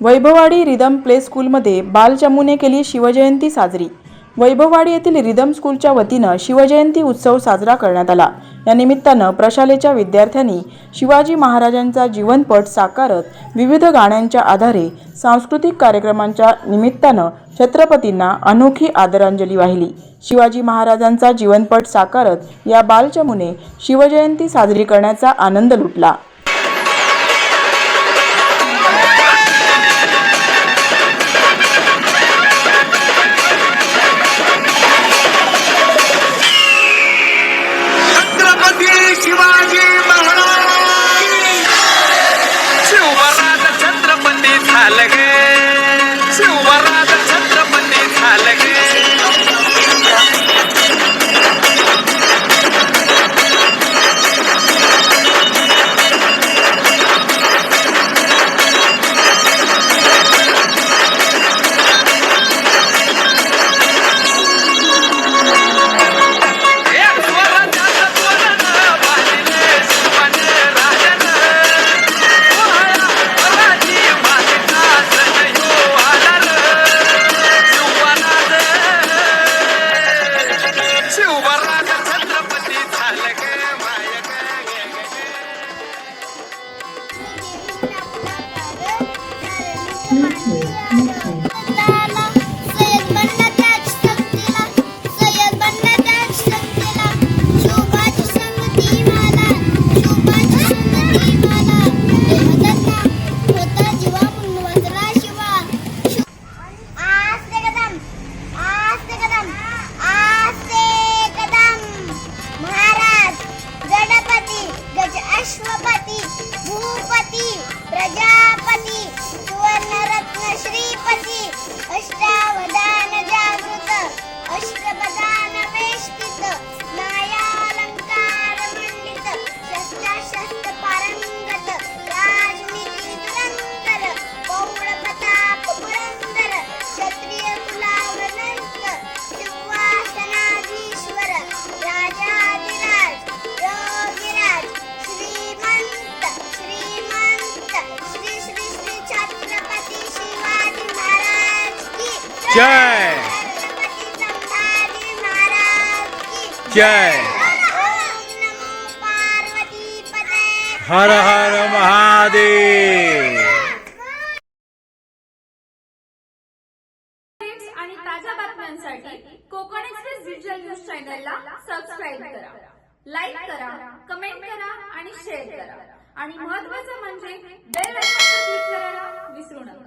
Vaibhavwadi rhythm play स्कूलमध्ये बालचमूने केली शिवजयंती साजरी. वैभववाडी येथील रिदम स्कूलच्या वतीनं शिवजयंती उत्सव साजरा करण्यात आला. या निमित्तानं प्रशालेच्या विद्यार्थ्यांनी शिवाजी महाराजांचा जीवनपट साकारत विविध गाण्यांच्या आधारे सांस्कृतिक कार्यक्रमांच्या निमित्तानं छत्रपतींना अनोखी आदरांजली वाहिली. शिवाजी महाराजांचा जीवनपट साकारत या बालचमूने शिवजयंती साजरी करण्याचा आनंद लुटला. जय. जय. हर हर महादेव आणि ताज्या बातम्यांसाठी कोकण एक्सप्रेस डिजिटल न्यूज चॅनलला सबस्क्राईब करा लाईक करा कमेंट करा आणि शेअर करा आणि महत्वाचं म्हणजे बेल क्लिक करायला विसरू नका